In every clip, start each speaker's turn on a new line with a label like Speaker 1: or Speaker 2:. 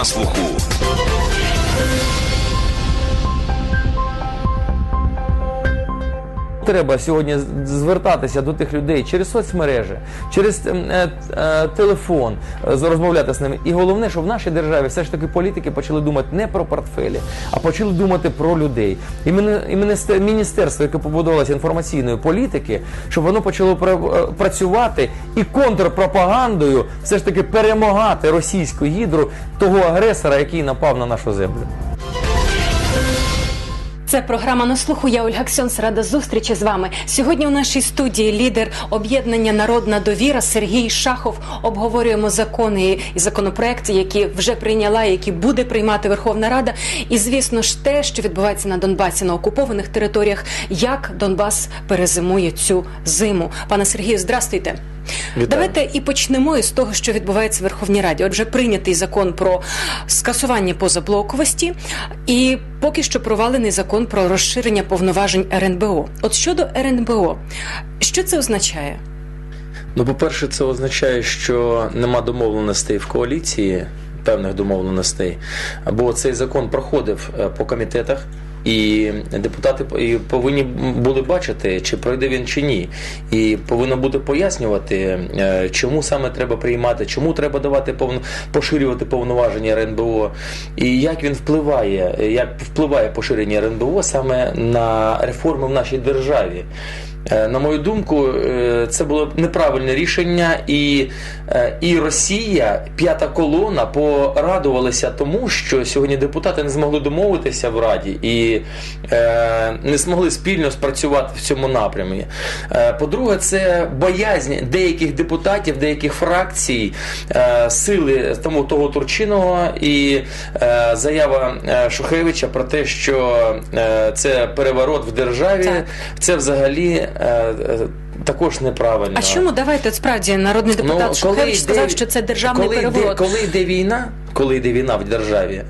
Speaker 1: на слуху.
Speaker 2: Треба сьогодні звертатися до тих людей через соцмережі, через е, е, телефон, е, розмовляти з ними. І головне, щоб в нашій державі все ж таки політики почали думати не про портфелі, а почали думати про людей. І міністерство, яке побудувалося інформаційної політики, щоб воно почало е, працювати і контрпропагандою все ж таки перемагати російську гідру того агресора, який напав на нашу землю.
Speaker 3: Це програма на слуху. Я Ольга Ксьонс, рада зустрічі з вами. Сьогодні у нашій студії лідер об'єднання Народна довіра Сергій Шахов. Обговорюємо закони і законопроекти, які вже прийняла, які буде приймати Верховна Рада. І звісно ж, те, що відбувається на Донбасі на окупованих територіях, як Донбас перезимує цю зиму. Пане Сергію, здрастуйте.
Speaker 2: Вітаю.
Speaker 3: Давайте і почнемо із того, що відбувається в Верховній Раді. Отже, прийнятий закон про скасування позаблоковості, і поки що провалений закон про розширення повноважень РНБО. От щодо РНБО, що це означає?
Speaker 4: Ну, по-перше, це означає, що нема домовленостей в коаліції, певних домовленостей, бо цей закон проходив е, по комітетах. І депутати повинні були бачити, чи пройде він чи ні, і повинно буде пояснювати, е, чому саме треба приймати, чому треба давати повно поширювати повноваження РНБО, і як він впливає, е, як впливає поширення РНБО саме на реформи в нашій державі. Е, На мою думку, е, це було б неправильне рішення, і, е, і Росія, п'ята колона, порадувалися тому, що сьогодні депутати не змогли домовитися в Раді і не змогли спільно спрацювати в цьому напрямі. По-друге, це боязнь деяких депутатів, деяких фракцій, сили тому того Турчиного і заява Шухевича про те, що це переворот в державі, це взагалі також неправильно.
Speaker 3: А чому давайте от справді народний депутат
Speaker 4: Ну,
Speaker 3: Шухевич
Speaker 4: йде-
Speaker 3: сказав, що це державний
Speaker 4: коли йде-
Speaker 3: переворот?
Speaker 4: коли йде війна, коли йде війна в державі,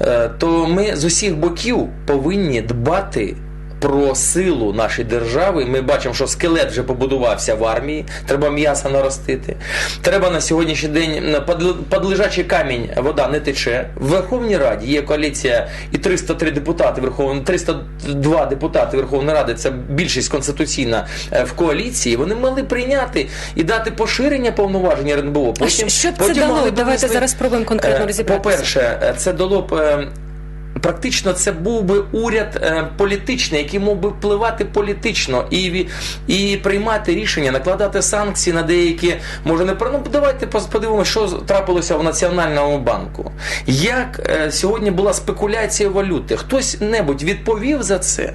Speaker 4: е, то ми з усіх боків повинні дбати. Про силу нашої держави ми бачимо, що скелет вже побудувався в армії. Треба м'яса наростити. Треба на сьогоднішній день на падли- падлежачий камінь вода не тече. В Верховній Раді є коаліція і 303 депутати Верховної 302 депутати Верховної Ради. Це більшість конституційна е, в коаліції. Вони мали прийняти і дати поширення повноважень РНБО.
Speaker 3: А що- б це
Speaker 4: потім
Speaker 3: дало? Давайте зараз спробуємо конкретно
Speaker 4: Е,
Speaker 3: розібратися.
Speaker 4: По-перше, е, це дало б. Практично це був би уряд е, політичний, який мог би впливати політично і, і приймати рішення, накладати санкції на деякі, може не ну давайте подивимося, що трапилося в Національному банку. Як е, сьогодні була спекуляція валюти? Хтось небудь відповів за це?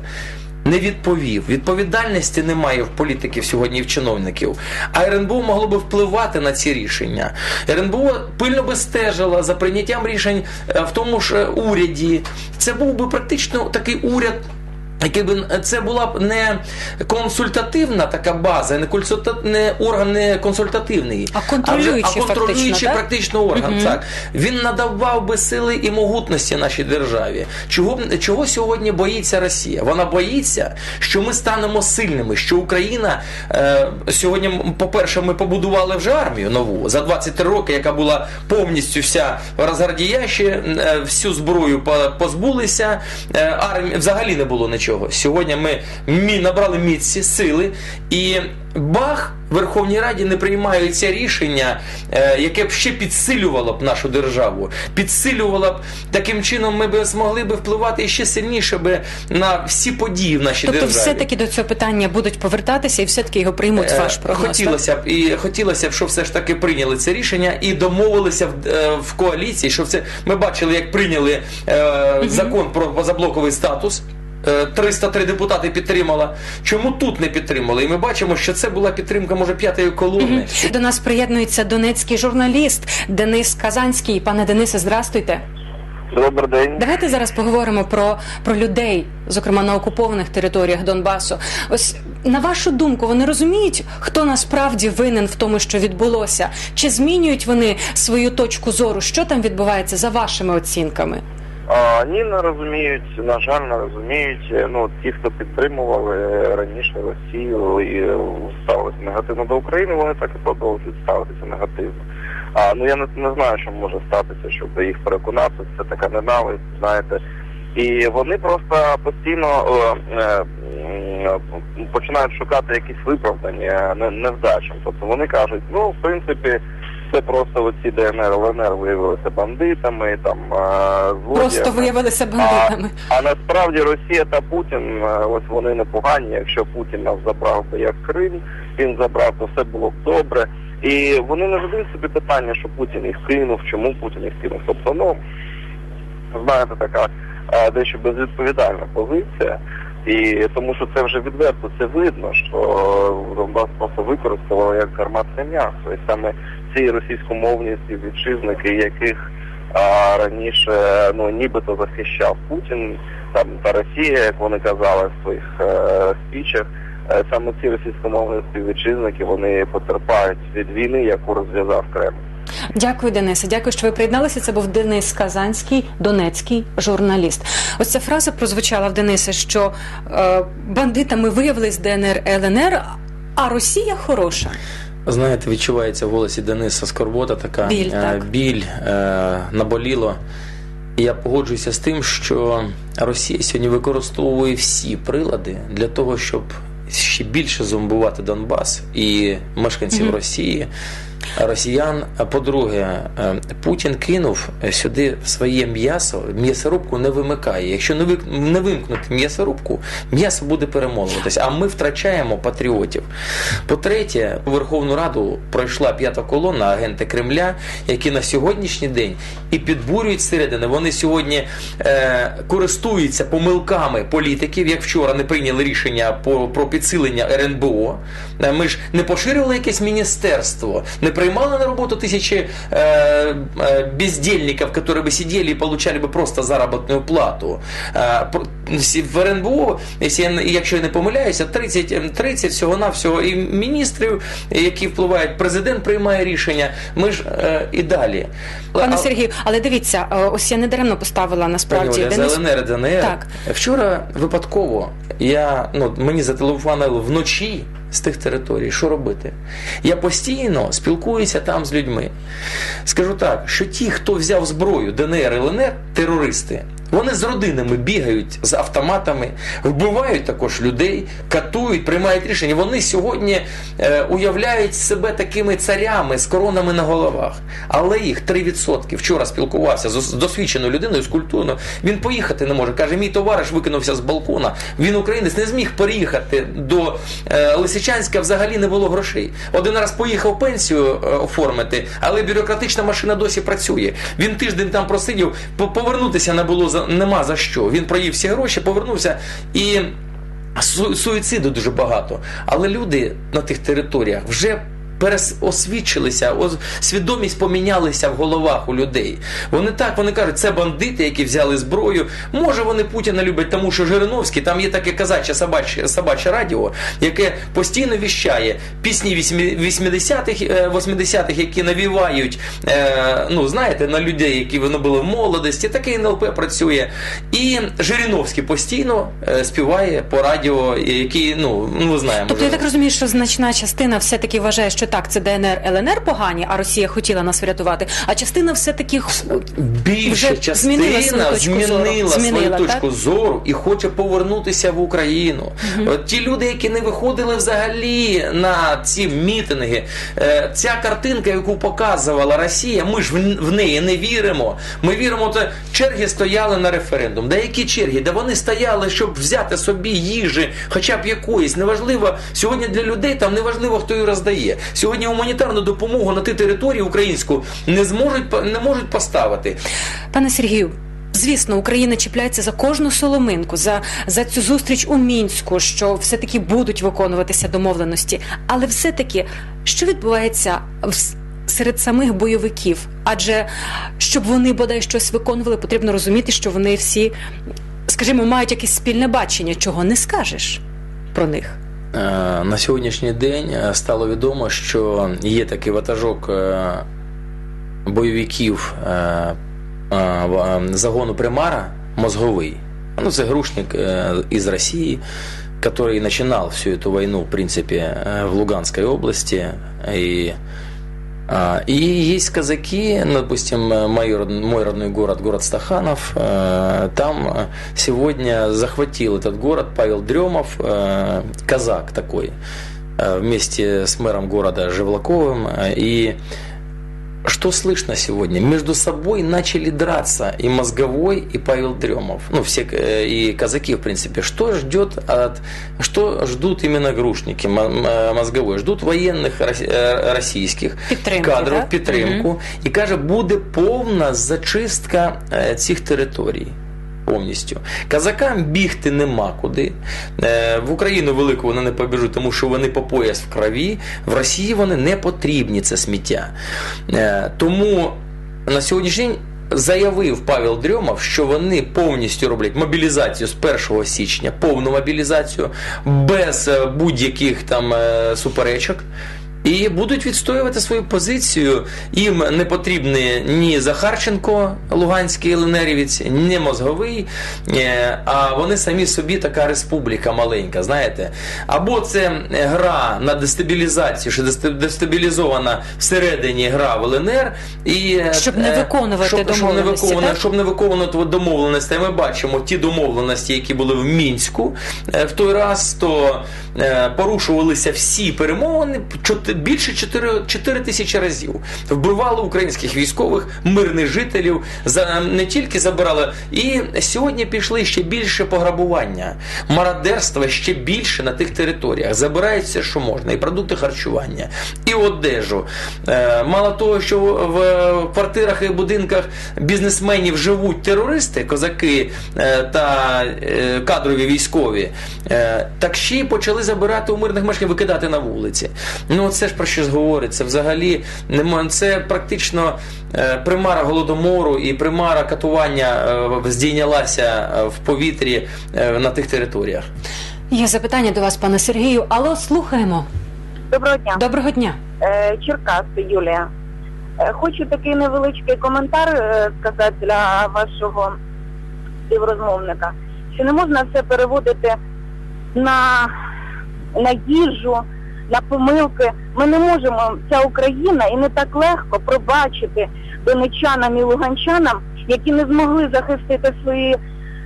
Speaker 4: Не відповів. Відповідальності немає в політиків сьогодні в чиновників. А РНБО могло би впливати на ці рішення. РНБО пильно би стежила за прийняттям рішень е, в тому ж е, уряді. Це був би практично такий уряд. Який би це була б не консультативна така база, не консульта, не орган не консультативний,
Speaker 3: А контролюючий
Speaker 4: а, вже- а контролюючий
Speaker 3: фактично, так?
Speaker 4: практично орган. Так він надавав би сили і могутності нашій державі. Чого чого сьогодні боїться Росія? Вона боїться, що ми станемо сильними, що Україна е, сьогодні, по-перше, ми побудували вже армію нову за 23 роки, яка була повністю вся в розгардіящі, е, всю зброю по- позбулися. Е, армії взагалі не було нічого. Сьогодні ми набрали міці, сили і. Бах в Верховній Раді не приймаються рішення, е, яке б ще підсилювало б нашу державу, підсилювало б таким чином, ми б змогли б впливати ще сильніше би на всі події в нашій
Speaker 3: Тобто,
Speaker 4: державі.
Speaker 3: все-таки до цього питання будуть повертатися і все-таки його приймуть
Speaker 4: Е,
Speaker 3: ваш прогноз.
Speaker 4: Хотілося б і хотілося б, щоб все ж таки прийняли це рішення і домовилися в, е, в коаліції. Що це ми бачили, як прийняли е, закон про позаблоковий статус. Е, 303 депутати підтримала. Чому тут не підтримали? І ми бачимо, що це була підтримка, може, п'ятої колони.
Speaker 3: До нас приєднується донецький журналіст Денис Казанський. Пане Денисе, здрастуйте.
Speaker 5: Добрий день.
Speaker 3: Давайте зараз поговоримо про, про людей, зокрема на окупованих територіях Донбасу. Ось на вашу думку, вони розуміють, хто насправді винен в тому, що відбулося? Чи змінюють вони свою точку зору? Що там відбувається за вашими оцінками?
Speaker 5: Ні, не розуміють, на жаль, не розуміють. Е, Ну, ті, хто підтримували раніше Росію і ставилися негативно до України, вони так і продовжують ставитися негативно. А ну я не, не знаю, що може статися, щоб їх переконати. Це така ненависть, знаєте. І вони просто постійно е, е, починають шукати якісь виправдання не- невдачам. Тобто вони кажуть, ну в принципі, це просто оці ДНР, ЛНР виявилися бандитами, там злодіями.
Speaker 3: Просто виявилися бандитами.
Speaker 5: А насправді Росія та Путін, е, ось вони непогані. Якщо Путін нас забрав би як Крим, він забрав, то все було б добре. І вони не задають собі питання, що Путін їх кинув, чому Путін їх кинув. Тобто, ну знаєте, така е, дещо безвідповідальна позиція. І тому що це вже відверто це видно, що Донбас просто використовували як гарматне м'ясо. І саме ці російськомовні співвітчизники, яких а, раніше ну нібито захищав Путін там та Росія, як вони казали в своїх е, спічах. Е, Саме ці російськомовні співвітчизники вони потерпають від війни, яку розв'язав Кремль.
Speaker 3: Дякую, Денисе. Дякую, що ви приєдналися. Це був Денис Казанський, донецький журналіст. Ось ця фраза прозвучала в Дениса, що е, бандитами виявились ДНР, ЛНР, а Росія хороша.
Speaker 4: Знаєте, відчувається в голосі Дениса скорбота така
Speaker 3: Біль,
Speaker 4: е,
Speaker 3: так.
Speaker 4: біль е, наболіло. І я погоджуюся з тим, що Росія сьогодні використовує всі прилади для того, щоб ще більше зомбувати Донбас і мешканців
Speaker 3: Мгм.
Speaker 4: Росії, росіян. По-друге, е, Путін кинув сюди своє м'ясо, м'ясорубку не вимикає. Якщо не вимкнути м'ясорубку, м'ясо буде перемолотися. А ми втрачаємо патріотів. По-третє, у Верховну Раду пройшла п'ята колона агенти Кремля, які на сьогоднішній день і підбурюють зсередини. Вони сьогодні е, користуються помилками політиків, як вчора не прийняли рішення про підсилення РНБО. Е, Ми ж не поширювали якесь міністерство, не приймали на роботу тисячі е, е, бездельників, які би сиділи і получали би просто заробітну плату. Е, в РНБО, якщо я, не- не помиляюся, 30, 30 всього-навсього і міністрів, які впливають, президент приймає рішення. Ми ж е, і далі.
Speaker 3: Пане Сергію, але дивіться, ось я недаремно поставила
Speaker 4: Пані
Speaker 3: насправді
Speaker 4: Оля,
Speaker 3: Денис.
Speaker 4: ЛНР, ДНР.
Speaker 3: Так.
Speaker 4: Вчора випадково я, ну, мені зателефонували вночі з тих територій, що робити. Я постійно спілкуюся там з людьми. Скажу так, що ті, хто взяв зброю ДНР, і ЛНР, терористи, вони з родинами бігають з автоматами, вбивають також людей, катують, приймають рішення. Вони сьогодні е, уявляють себе такими царями з коронами на головах. Але їх 3%. Вчора спілкувався з досвідченою людиною, з культурною. Він поїхати не може. Каже, мій товариш викинувся з балкона. Він українець не зміг переїхати до е, Лисичанська. Взагалі не було грошей. Один раз поїхав пенсію е, оформити, але бюрократична машина досі працює. Він тиждень там просидів, повернутися не було за нема за що. Він проїв всі гроші, повернувся і. Суїциду дуже багато. Але люди на тих територіях вже переосвідчилися, ос- свідомість помінялися в головах у людей. Вони так, вони кажуть, це бандити, які взяли зброю. Може, вони Путіна люблять, тому що Жириновський, там є таке казаче собаче, собаче радіо, яке постійно віщає пісні 80-х, е, 80-х, які навівають, е, ну, знаєте, на людей, які вони були в молодості. Таке НЛП працює. І Жириновський постійно е, співає по радіо, які, ну, ну ви знаємо.
Speaker 3: Тобто я так розумію, що значна частина все-таки вважає, що так, це ДНР, ЛНР погані, а Росія хотіла нас врятувати. А частина все-таки х-
Speaker 4: Більша
Speaker 3: вже
Speaker 4: частина
Speaker 3: змінила свою точку зору.
Speaker 4: змінила свою точку зору і хоче повернутися в Україну. От ті люди, які не виходили взагалі на ці мітинги, е, ця картинка, яку показувала Росія, ми ж в, в неї не віримо. Ми віримо, то черги стояли на референдум. Деякі черги, де вони стояли, щоб взяти собі їжі, хоча б якоїсь. Неважливо, сьогодні для людей там неважливо, хто її роздає. Сьогодні гуманітарну допомогу на ті території українську не зможуть не можуть поставити.
Speaker 3: Пане Сергію. Звісно, Україна чіпляється за кожну соломинку, за, за цю зустріч у мінську, що все-таки будуть виконуватися домовленості. Але все-таки, що відбувається в, серед самих бойовиків? Адже щоб вони бодай щось виконували, потрібно розуміти, що вони всі, скажімо, мають якесь спільне бачення, чого не скажеш про них.
Speaker 4: Е, На сьогоднішній день е, стало відомо, що є такий ватажок е, бойовиків е, е, в- е, загону Примара мозговий. Ну, це грушник е, із Росії, который начинал всю эту войну, в принципе, э, в Луганской области. И А, И есть казаки, ну, допустим, э, мой, род- мой родной город, город Стаханов, э, там э, сегодня захватил этот город Павел Дремов, э, казак такой, э, вместе с мэром города Живлаковым. э, И что слышно сегодня? Между собой начали драться и Мозговой, и Павел Дремов. Ну, все э, и казаки, в принципе. Что ждет от, что ждут именно грушники Мо- м- Мозговой? Ждут военных рос- э, российских
Speaker 3: Підтримки,
Speaker 4: кадрів,
Speaker 3: так?
Speaker 4: підтримку. І каже, буде повна зачистка е, цих територій. Повністю казакам бігти нема куди. Е, В Україну велику вони не побіжуть, тому що вони по пояс в крові. В Росії вони не потрібні це сміття. Е, Тому на сьогоднішній день заявив Павел Дрьомов, що вони повністю роблять мобілізацію з 1 січня, повну мобілізацію, без е, будь-яких там суперечок. І будуть відстоювати свою позицію. Їм не потрібні ні Захарченко, Луганський ЛНРівець, ні мозговий, е, а вони самі собі така республіка маленька, знаєте. Або це гра на дестабілізацію, що дестабілізована всередині гра в ЛНР, і е,
Speaker 3: Щоб не
Speaker 4: е,
Speaker 3: виконувати
Speaker 4: щоб, щоб не виконувати,
Speaker 3: так?
Speaker 4: щоб не виконувати домовленості. Ми бачимо ті домовленості, які були в Мінську е, в той раз, то е, порушувалися всі перемовини більше 4, 4 тисячі разів. Вбивали українських військових, мирних жителів, за, не тільки забирали. І сьогодні пішли ще більше пограбування, мародерства ще більше на тих територіях. Забирають все, що можна, і продукти харчування, і одежу. Е, Мало того, що в квартирах і будинках бізнесменів живуть терористи, козаки е, та е, кадрові військові, так ще й почали забирати у мирних мешканців, викидати на вулиці. Ну це ж про що говориться. Взагалі нема- це практично е, примара голодомору і примара катування е, здійнялася е, в повітрі на тих територіях.
Speaker 3: Є запитання до вас, пане Сергію. Алло, слухаємо.
Speaker 1: Доброго дня,
Speaker 3: Доброго дня.
Speaker 1: Черкаси Юлія. Хочу такий невеличкий коментар сказати для вашого співрозмовника, що не можна все переводити на, на їжу, на помилки. Ми не можемо, ця Україна, і не так легко пробачити донечанам і луганчанам, які не змогли захистити свої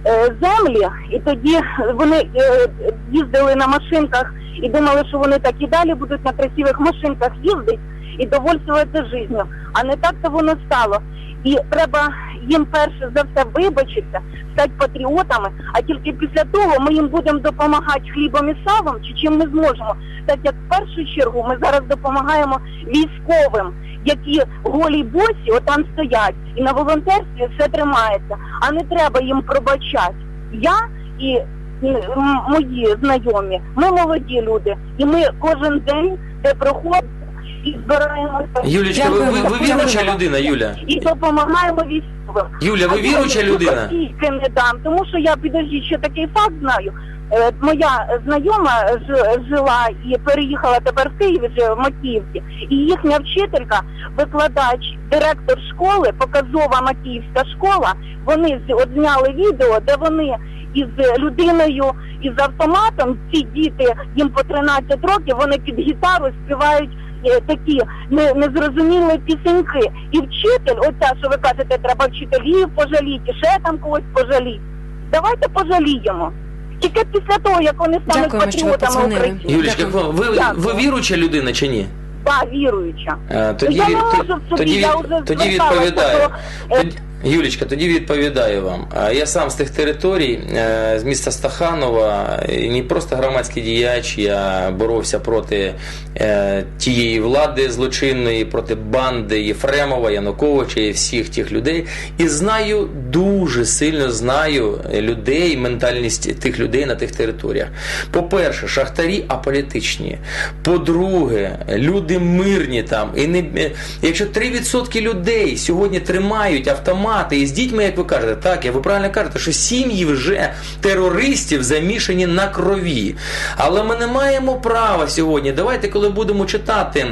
Speaker 1: е, землі, і тоді вони е, їздили на машинках і думали, що вони так і далі будуть на красивих машинках їздити і довольствуватися життю. А не так то воно стало. І треба їм перше за все вибачитися, стати патріотами, а тільки після того ми їм будемо допомагати хлібом і савом, чи чим ми зможемо. Так як в першу чергу ми зараз допомагаємо військовим, які голі босі отам стоять, і на волонтерстві все тримається, а не треба їм пробачати. Я і мої знайомі, ми молоді люди, і ми кожен день, де проходимо, і збираємося
Speaker 4: Юлічка, ви, ви, ви віруюча людина, Юля?
Speaker 1: і допомагаємо військовим.
Speaker 4: Юля, ви
Speaker 1: А я
Speaker 4: віруюча людина?
Speaker 1: копійки не дам, тому що я підождіть, ще такий факт знаю. Е, Моя знайома ж- жила і переїхала тепер в Києві вже в Макіївці, і їхня вчителька, викладач, директор школи, показова Макіївська школа. Вони з- от зняли відео, де вони із людиною із автоматом, ці діти їм по 13 років, вони під гітару співають. Е, Такі незрозумілі пісеньки. І вчитель, оця, що ви кажете, треба вчителів пожаліти, ще там когось пожаліти. Давайте пожаліємо. Тільки після того, як вони стануть
Speaker 3: Дякуємо, що ви
Speaker 1: патріотами
Speaker 3: подзвонили.
Speaker 1: України.
Speaker 4: Юлічка, ви, ви,
Speaker 1: Дякую.
Speaker 4: віруюча людина чи ні?
Speaker 1: Так, віруюча.
Speaker 4: Е, Тоді,
Speaker 1: Я не можу в собі,
Speaker 4: тоді,
Speaker 1: я вже
Speaker 4: тоді
Speaker 1: зверталася
Speaker 4: відповідаю.
Speaker 1: до, е,
Speaker 4: Тоді, Юлічка, тоді відповідаю вам. Я сам з тих територій, е, з міста Стаханова, не просто громадський діяч, я боровся проти е, тієї влади злочинної, проти банди Єфремова, Януковича і всіх тих людей. І знаю, дуже сильно знаю людей, ментальність тих людей на тих територіях. По-перше, шахтарі аполітичні. По-друге, люди мирні там. І не, е, якщо 3% людей сьогодні тримають автомати і з дітьми, як ви кажете, так, я ви правильно кажете, що сім'ї вже терористів замішані на крові. Але ми не маємо права сьогодні. Давайте, коли будемо читати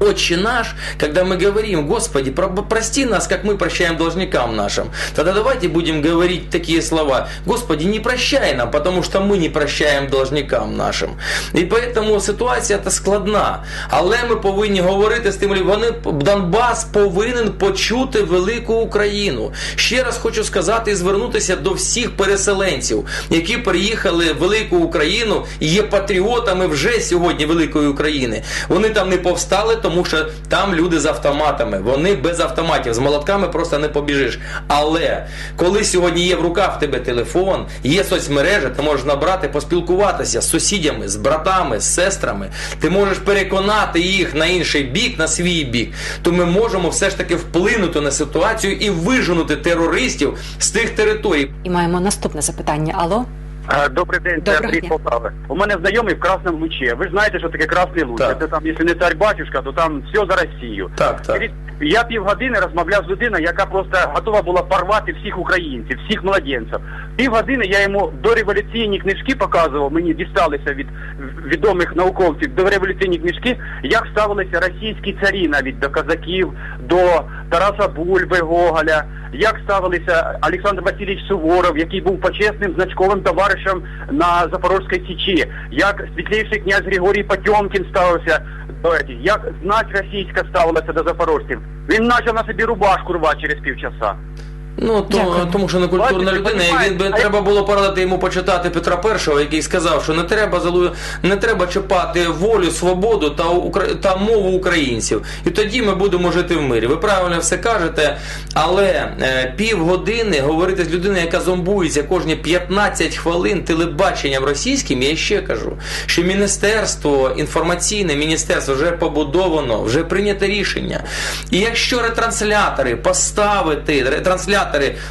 Speaker 4: Отче наш, когда мы говорим, Господи, про- прости нас, как мы прощаем должникам нашим, тогда давайте будем говорить такие слова, Господи, не прощай нам, потому что мы не прощаем должникам нашим. І поэтому ситуація та складна. Але ми повинні говорити з тим, вони Донбас повинен почути велику Україну. Ще раз хочу сказати і звернутися до всіх переселенців, які приїхали в велику Україну і є патріотами вже сьогодні великої України. Вони там не повстали, тому що там люди з автоматами. Вони без автоматів, з молотками просто не побіжиш. Але коли сьогодні є в руках в тебе телефон, є соцмережа, ти можеш набрати, поспілкуватися з сусідями, з братами, з сестрами. Ти можеш переконати їх на інший бік, на свій бік. То ми можемо все ж таки вплинути на ситуацію і виженути терористів з тих територій.
Speaker 3: І маємо наступне запитання. Алло?
Speaker 6: Е, Добрий день, це
Speaker 3: Доброго
Speaker 6: Андрій
Speaker 3: дня.
Speaker 6: Полтави. У мене знайомий в Красному Лучі. Ви ж знаєте, що таке Красний Луч.
Speaker 4: Так.
Speaker 6: Це там, якщо не цар батюшка, то там все за Росію.
Speaker 4: Так, так.
Speaker 6: І Я півгодини розмовляв з людиною, яка просто готова була порвати всіх українців, всіх младенців. Півгодини я йому дореволюційні книжки показував, мені дісталися від відомих науковців дореволюційні книжки, як ставилися російські царі навіть до козаків, до Тараса Бульби, Гоголя, як ставилися Олександр Васильович Суворов, який був почесним значковим товаришем на Запорозькій Січі, як світліший князь Григорій Потьомкін ставився до этих, як знать російська ставилася до запорожців. Він почав на собі рубашку рвати через півчаса.
Speaker 4: Ну то,
Speaker 3: Дякую.
Speaker 4: тому що не культурна
Speaker 6: Бачите,
Speaker 4: людина, і він би
Speaker 6: понімаєте?
Speaker 4: треба було порадити йому почитати Петра І, який сказав, що не треба залу... не треба чіпати волю, свободу та укра... та мову українців. І тоді ми будемо жити в мирі. Ви правильно все кажете, але е, півгодини говорити з людиною, яка зомбується кожні 15 хвилин телебаченням російським, я ще кажу, що міністерство, інформаційне міністерство вже побудовано, вже прийнято рішення. І якщо ретранслятори поставити, ретранслятори,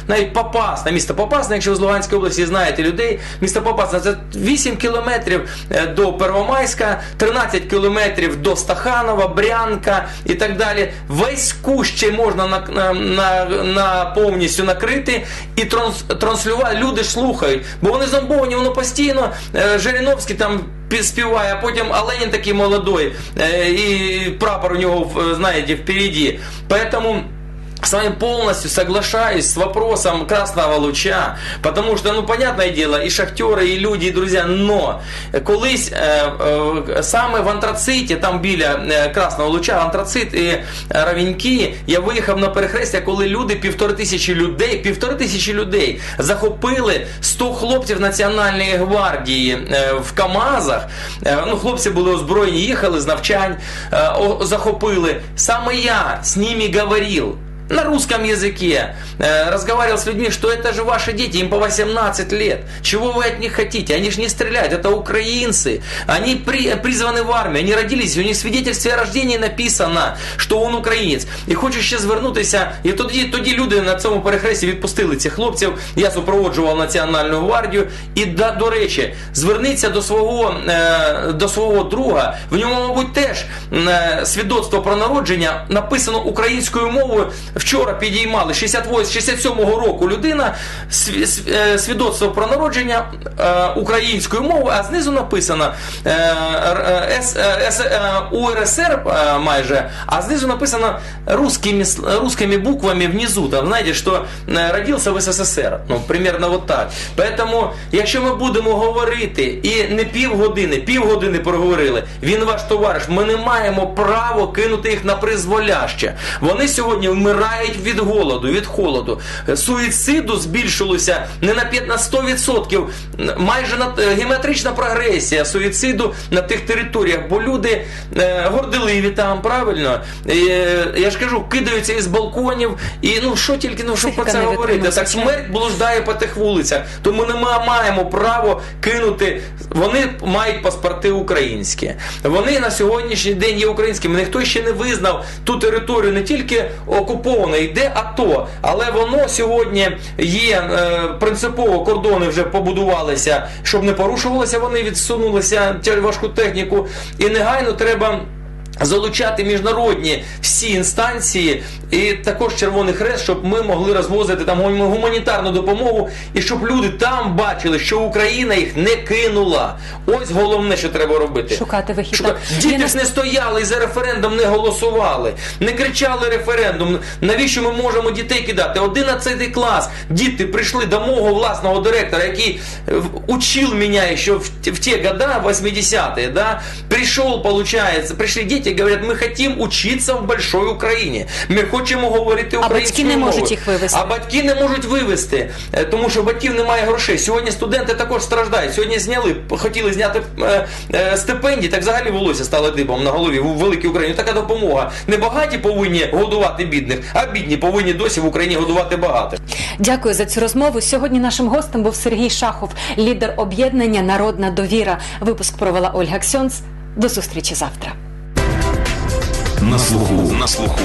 Speaker 4: навіть Попасна, місто Попасна, якщо ви з Луганської області знаєте людей, місто Попасна це 8 кілометрів е, до Первомайська, 13 кілометрів до Стаханова, Брянка і так далі. Весь кущ можна на, на, на, на повністю накрити і транс, транслювати. Люди ж слухають, бо вони зомбовані, воно постійно. Е, Жириновський там співає, а потім Оленін такий молодой, е, і прапор у нього, знаєте, впереді. Поэтому с вами полностью соглашаюсь с вопросом Красного Луча, потому что, ну, понятное дело, и шахтеры, и люди, и друзья, но колись е, е, саме в антрациті, там біля Красного Луча, антрацит і Равіньки, я виїхав на перехрестя, коли люди, півтори тисячі людей, півтори тисячі людей захопили 100 хлопців Національної гвардії е, в КАМАЗах. Е, Ну, хлопці були озброєні, їхали з навчань, е, о- захопили. Саме я з ними говорив на русском языке, э, разговаривал с людьми, что это же ваши дети, им по 18 лет. Чего вы от них хотите? Они же не стреляют, это украинцы. Они при, призваны в армию, они родились, у них в свидетельстве о рождении написано, що он українець. І хочу ще звернутися, і тоді, тоді люди на цьому перехресті відпустили цих хлопців. Я супроводжував Національну гвардію. І да, до речі, зверніться до свого, е, до свого друга. В ньому, мабуть, теж е, свідоцтво про народження написано українською мовою. Вчора підіймали 68-67 року людина е, свідоцтво про народження е, українською мовою, а знизу написано е, УРСР майже, а знизу написано русскими, русскими буквами внизу. Там знаєте, що родився в СССР. Ну, примерно вот так. Поэтому, якщо ми будемо говорити і не півгодини, півгодини проговорили, він ваш товариш, ми не маємо право кинути їх на призволяще. Вони сьогодні вмирають від голоду, від холоду. Суїциду збільшилося не на 5, на 100%, майже на е, геометрична прогресія суїциду на тих територіях, бо люди е, горделиві там, правильно? Е, я ж кажу, кидаються із балконів, і ну що тільки ну що про це говорити? Так смерть блуждає по тих вулицях. Тому не ма- маємо право кинути. Вони мають паспорти українські. Вони на сьогоднішній день є українськими. Ніхто ще не визнав ту територію не тільки окупована, йде АТО, але воно сьогодні є е, принципово кордони вже побудувалися, щоб не порушувалося. Вони відсунулися важку техніку. І негайно треба. Залучати міжнародні всі інстанції і також Червоний Хрест, щоб ми могли розвозити там гуманітарну допомогу, і щоб люди там бачили, що Україна їх не кинула. Ось головне, що треба робити.
Speaker 3: Шукати вихід.
Speaker 4: Шука- Діти
Speaker 3: є
Speaker 4: ж не стояли і за референдум не голосували, не кричали референдум. Навіщо ми можемо дітей кидати? 11 клас. Діти прийшли до мого власного директора, який е, в- учил меня еще в, т- в те года, 80-е, да, пришел, получается, пришли дети, говорят, мы хотим учиться в большой Україні. Ми хочемо говорити
Speaker 3: А батьки не можуть їх вивезти.
Speaker 4: А батьки не можуть вивезти, е, тому що батьків немає грошей. Сьогодні студенти також страждають. Сьогодні зняли, хотіли зняти е, е, стипендії, так взагалі волосся стало дибом на голові в великій Україні. Така допомога. Не багаті повинні годувати бідних, а бідні повинні досі в Україні годувати багатих.
Speaker 3: Дякую за цю розмову. Сьогодні нашим гостем був Сергій Шахов, лідер об'єднання Народна довіра. Випуск провела Ольга Ксьонц. До зустрічі завтра.
Speaker 7: На слуху. На слуху.